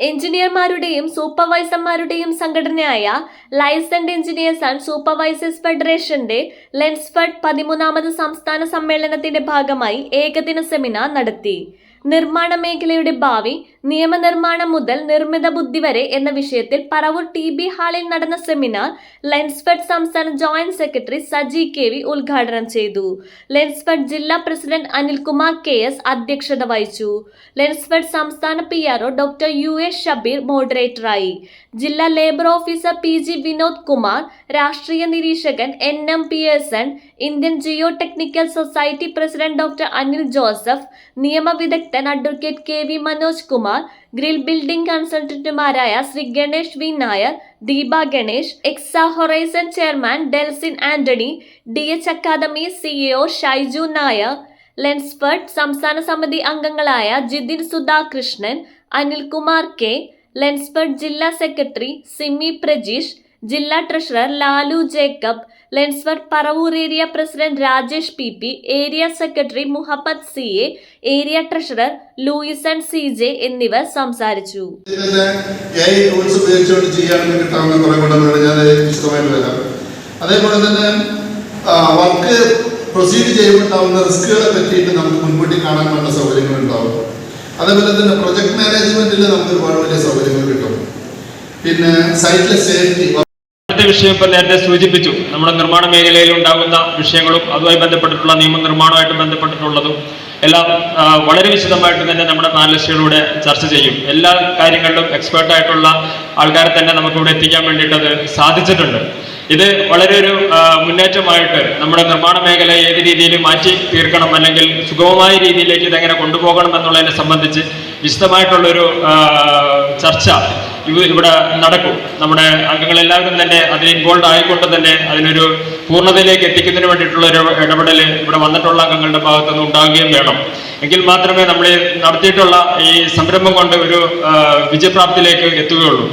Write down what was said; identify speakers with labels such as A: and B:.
A: എഞ്ചിനീയർമാരുടെയും സൂപ്പർവൈസർമാരുടെയും സംഘടനയായ ലൈസൻഡ് engineers and supervisors ഫെഡറേഷന്റെ ലെൻസ്ഫഡ് പതിമൂന്നാമത് സംസ്ഥാന സമ്മേളനത്തിന്റെ ഭാഗമായി ഏകദിന സെമിനാർ നടത്തി. നിർമ്മാണ മേഖലയുടെ ഭാവി നിയമനിർമ്മാണം മുതൽ നിർമ്മിത ബുദ്ധി വരെ എന്ന വിഷയത്തിൽ പറവൂർ ടി ബി ഹാളിൽ നടന്ന സെമിനാർ ലെൻസ്ഫെഡ് സംസ്ഥാന joint secretary Saji K V ഉദ്ഘാടനം ചെയ്തു. ലെൻസ്ഫെഡ് ജില്ലാ പ്രസിഡന്റ് അനിൽകുമാർ കെ എസ് അധ്യക്ഷത വഹിച്ചു. ലെൻസ്ഫെഡ് സംസ്ഥാന P R doctor U A Shabeer മോഡറേറ്ററായി. ജില്ലാ labour officer P G Vinod Kumar രാഷ്ട്രീയ നിരീക്ഷകൻ N M P S N Indian geo technical society president doctor Anil Joseph നിയമവിദഗ്ധൻ advocate K V Manoj Kumar grill building കൺസൾട്ടന്റുമാരായ Shri Ganesh V. Nair Deepa Ganesh എക്സ horizon chairman Delsin Antony D. H. Academy CEO Shaiju Nair Lensfed സംസ്ഥാന സമിതി അംഗങ്ങളായ Jithin Sudhakrishnan Anilkumar K ലെൻസ്ഫർട്ട് ജില്ലാ secretary Simi Prajeesh ജില്ലാ treasurer Lalu Jacob Lensfed Paravur area president Rajesh P P area secretary Muhammad C A area treasurer Louison C J എന്നിവർ സംസാരിച്ചു.
B: അതേപോലെ തന്നെ work proceed ചെയ്യുമ്പോണ്ടാവുന്ന റിസ്കുകളെ പറ്റിയിട്ട് നമുക്ക് മുൻകൂട്ടി കാണാൻ വേണ്ട സൗകര്യങ്ങൾ ഉണ്ടാവും അതേപോലെ തന്നെ പ്രൊജക്ട് മാനേജ്മെന്റിൽ നമുക്ക് ഒരുപാട് വലിയ സൗകര്യങ്ങൾ കിട്ടും. പിന്നെ സൈറ്റിലെ സേഫ്റ്റി
C: വിഷയം ഇപ്പം നേരത്തെ സൂചിപ്പിച്ചു. നമ്മുടെ നിർമ്മാണ മേഖലയിൽ ഉണ്ടാകുന്ന വിഷയങ്ങളും അതുമായി ബന്ധപ്പെട്ടിട്ടുള്ള നിയമനിർമ്മാണമായിട്ട് ബന്ധപ്പെട്ടിട്ടുള്ളതും എല്ലാം വളരെ വിശദമായിട്ട് തന്നെ നമ്മുടെ പാനലിസ്റ്റുകളിലൂടെ ചർച്ച ചെയ്യും. എല്ലാ കാര്യങ്ങളിലും എക്സ്പേർട്ട് ആയിട്ടുള്ള ആൾക്കാരെ തന്നെ നമുക്കിവിടെ എത്തിക്കാൻ വേണ്ടിയിട്ട് അത് സാധിച്ചിട്ടുണ്ട്. ഇത് വളരെ ഒരു മുന്നേറ്റമായിട്ട് നമ്മുടെ നിർമ്മാണ മേഖല ഏത് രീതിയിൽ മാറ്റി തീർക്കണം അല്ലെങ്കിൽ സുഗമമായ രീതിയിലേക്ക് ഇതെങ്ങനെ കൊണ്ടുപോകണം എന്നുള്ളതിനെ സംബന്ധിച്ച് വിശദമായിട്ടുള്ളൊരു ചർച്ച ഇവിടെ നടക്കും. നമ്മുടെ അംഗങ്ങളെല്ലാവരും തന്നെ അതിൽ ഇൻവോൾവ് ആയിക്കൊണ്ട് തന്നെ അതിനൊരു പൂർണതയിലേക്ക് എത്തിക്കുന്നതിന് വേണ്ടിയിട്ടുള്ള ഒരു ഇടപെടൽ ഇവിടെ വന്നിട്ടുള്ള അംഗങ്ങളുടെ ഭാഗത്തു നിന്ന് ഉണ്ടാവുകയും വേണം. എങ്കിൽ മാത്രമേ നമ്മൾ നടത്തിയിട്ടുള്ള ഈ സംരംഭം കൊണ്ട് ഒരു വിജയപ്രാപ്തിയിലേക്ക് എത്തുകയുള്ളൂ.